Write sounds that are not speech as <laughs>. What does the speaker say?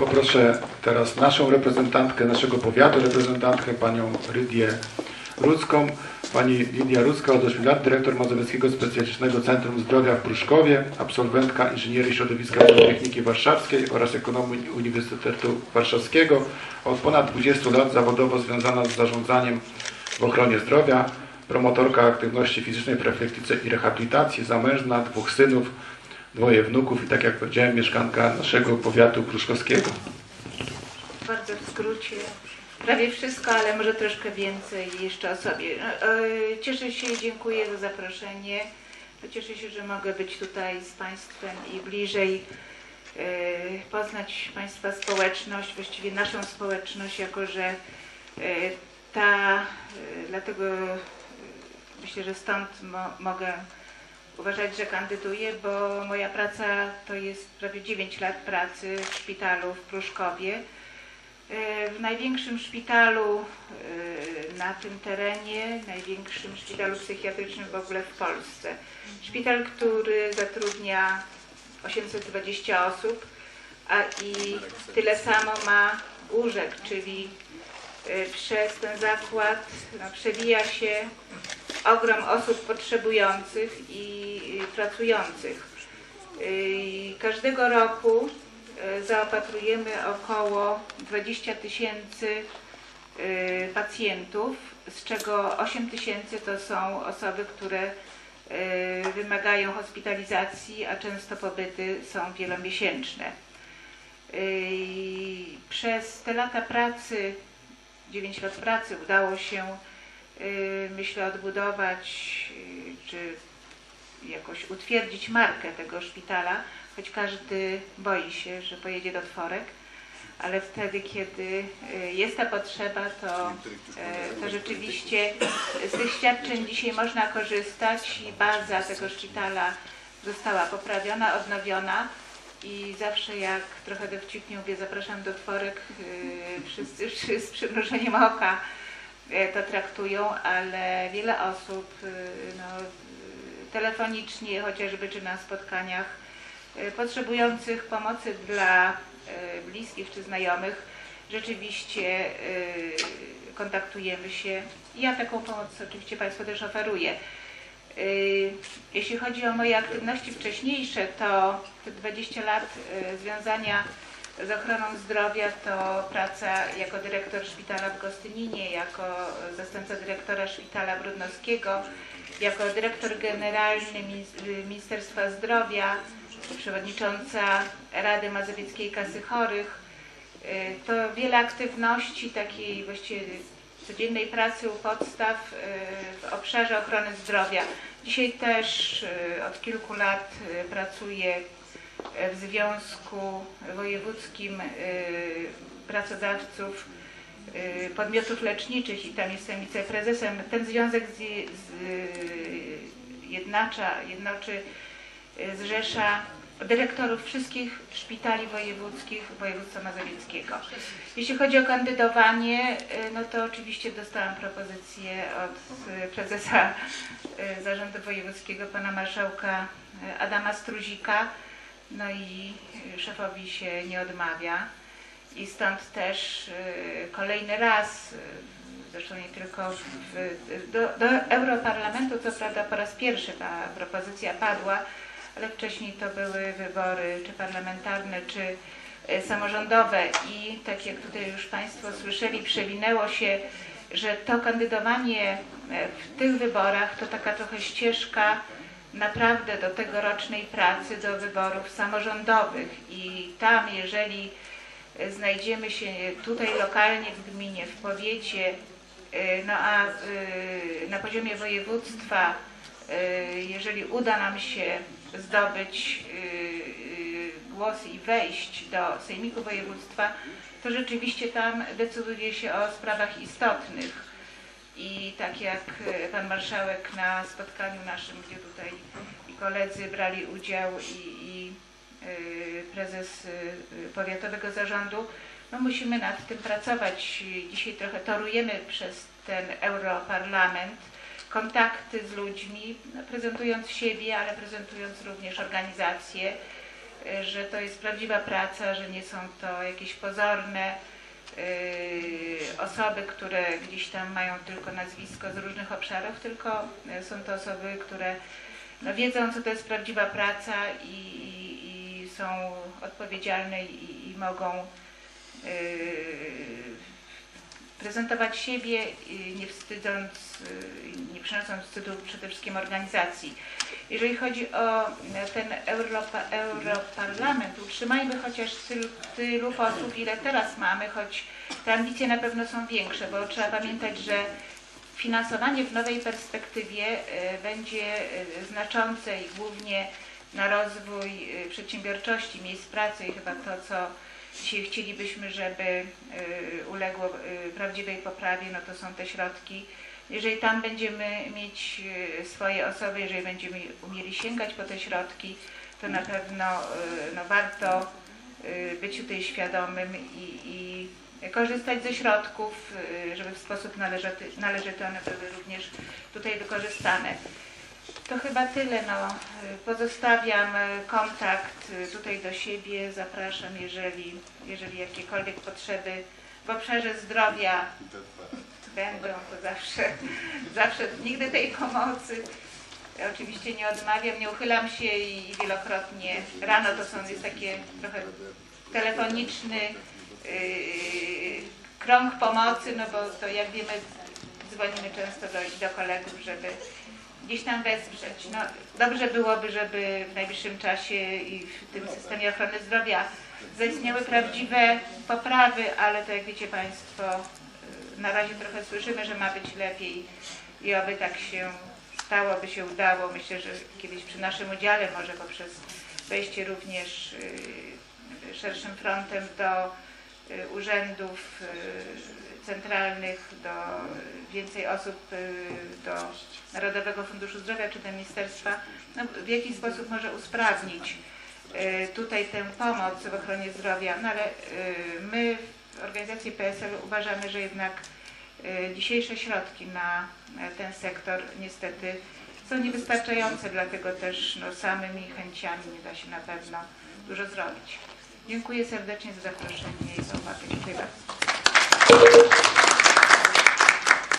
Poproszę teraz naszą reprezentantkę, naszego powiatu, reprezentantkę, panią Lydię Rudzką. Pani Lidia Rudzka od 8 lat, dyrektor Mazowieckiego Specjalistycznego Centrum Zdrowia w Pruszkowie, absolwentka Inżynierii Środowiska Techniki Warszawskiej oraz Ekonomii Uniwersytetu Warszawskiego. Od ponad 20 lat zawodowo związana z zarządzaniem w ochronie zdrowia, promotorka aktywności fizycznej, profilaktyce i rehabilitacji, zamężna, dwóch synów, dwoje wnuków i tak jak powiedziałem, mieszkanka naszego powiatu pruszkowskiego. Bardzo w skrócie. Prawie wszystko, ale może troszkę więcej jeszcze o sobie. No, e, Cieszę się, dziękuję za zaproszenie. Cieszę się, że mogę być tutaj z Państwem i bliżej e, poznać Państwa społeczność, właściwie naszą społeczność, jako że e, ta, dlatego myślę, że stąd mo, mogę uważać, że kandyduję, bo moja praca to jest prawie 9 lat pracy w szpitalu w Pruszkowie. E, W największym szpitalu e, na tym terenie, największym szpitalu psychiatrycznym w ogóle w Polsce. Szpital, który zatrudnia 820 osób, a i tyle samo ma łóżek, czyli e, przez ten zakład no, przewija się ogrom osób potrzebujących i pracujących. Y, Każdego roku y, zaopatrujemy około 20 tysięcy y, pacjentów, z czego 8 tysięcy to są osoby, które wymagają hospitalizacji, a często pobyty są wielomiesięczne. Przez te lata pracy, 9 lat pracy udało się myślę odbudować y, czy jakoś utwierdzić markę tego szpitala, choć każdy boi się, że pojedzie do tworek, ale wtedy, kiedy y, jest ta potrzeba, to, y, to rzeczywiście z tych świadczeń dzisiaj można korzystać i baza tego szpitala została poprawiona, odnowiona i zawsze jak trochę dowcipnie mówię, zapraszam do tworek, y, wszyscy <laughs> z przymrużeniem oka y, to traktują, ale wiele osób y, no, telefonicznie chociażby czy na spotkaniach y, potrzebujących pomocy dla bliskich czy znajomych rzeczywiście kontaktujemy się. Ja taką pomoc oczywiście Państwu też oferuję. Jeśli chodzi o moje aktywności wcześniejsze, to te 20 lat związania z ochroną zdrowia to praca jako dyrektor szpitala w Gostyninie, jako zastępca dyrektora szpitala Brudnowskiego, jako dyrektor generalny Minis- Ministerstwa Zdrowia, przewodnicząca Rady Mazowieckiej Kasy Chorych. Y, To wiele aktywności takiej właściwie codziennej pracy u podstaw y, w obszarze ochrony zdrowia. Dzisiaj też y, od kilku lat pracuję w Związku Wojewódzkim y, Pracodawców y, Podmiotów Leczniczych i tam jestem wiceprezesem. Ten związek z, z, jednocza, jednoczy, y, zrzesza dyrektorów wszystkich szpitali wojewódzkich województwa mazowieckiego. Jeśli chodzi o kandydowanie, y, no to oczywiście dostałam propozycję od y, prezesa y, Zarządu Wojewódzkiego, pana marszałka y, Adama Struzika, no i szefowi się nie odmawia. I stąd też y, kolejny raz, y, zresztą nie tylko w, do, do Europarlamentu, co prawda po raz pierwszy ta propozycja padła, ale wcześniej to były wybory czy parlamentarne, czy y, samorządowe i tak jak tutaj już Państwo słyszeli, przewinęło się, że to kandydowanie w tych wyborach to taka trochę ścieżka naprawdę do tegorocznej pracy, do wyborów samorządowych i tam jeżeli znajdziemy się tutaj lokalnie w gminie, w powiecie, e, no a e, na poziomie województwa, e, jeżeli uda nam się zdobyć głos i wejść do Sejmiku Województwa, to rzeczywiście tam decyduje się o sprawach istotnych. I tak jak e, pan marszałek na spotkaniu naszym, gdzie tutaj i koledzy brali udział i, i e, prezes e, powiatowego zarządu, no musimy nad tym pracować. Dzisiaj trochę torujemy przez ten Europarlament kontakty z ludźmi, no prezentując siebie, ale prezentując również organizacje. że to jest prawdziwa praca, że nie są to jakieś pozorne osoby, które gdzieś tam mają tylko nazwisko z różnych obszarów, tylko y, są to osoby, które no, wiedzą, co to jest prawdziwa praca i, i, i są odpowiedzialne i, i mogą y, prezentować siebie, y, nie wstydząc, nie przynosząc wstydu przede wszystkim organizacji. Jeżeli chodzi o e, ten Europa, Europarlament, utrzymajmy chociaż tylu, posłów, ile teraz mamy, choć te ambicje na pewno są większe, bo trzeba pamiętać, że finansowanie w nowej perspektywie e, będzie e, znaczące i głównie na rozwój przedsiębiorczości, miejsc pracy i chyba to, co dzisiaj chcielibyśmy, żeby uległo prawdziwej poprawie, no to są te środki. Jeżeli tam będziemy mieć y, swoje osoby, jeżeli będziemy umieli sięgać po te środki, to na pewno y, no, warto y, być tutaj świadomym i, i korzystać ze środków, żeby w sposób należyty, należyty one były również tutaj wykorzystane. To chyba tyle. No. Pozostawiam kontakt tutaj do siebie. Zapraszam, jeżeli, jeżeli jakiekolwiek potrzeby w obszarze zdrowia będą, to zawsze, <laughs> zawsze nigdy tej pomocy. Oczywiście nie odmawiam, nie uchylam się i wielokrotnie rano to są jest takie trochę telefoniczny yy, krąg pomocy, no bo to jak wiemy dzwonimy często do, do kolegów, żeby gdzieś tam wesprzeć. No, dobrze byłoby, żeby w najbliższym czasie i w tym systemie ochrony zdrowia zaistniały prawdziwe poprawy, ale to jak wiecie Państwo, na razie trochę słyszymy, że ma być lepiej i oby tak się stało, by się udało. Myślę, że kiedyś przy naszym udziale, może poprzez wejście również y, szerszym frontem do y, urzędów y, centralnych, do więcej osób, do Narodowego Funduszu Zdrowia czy do Ministerstwa, no, w jaki sposób może usprawnić tutaj tę pomoc w ochronie zdrowia. No ale my organizacji PSL uważamy, że jednak y, dzisiejsze środki na na ten sektor niestety są niewystarczające, dlatego też no, samymi chęciami nie da się na pewno dużo zrobić. Dziękuję serdecznie za zaproszenie i za uwagę. Dziękuję bardzo.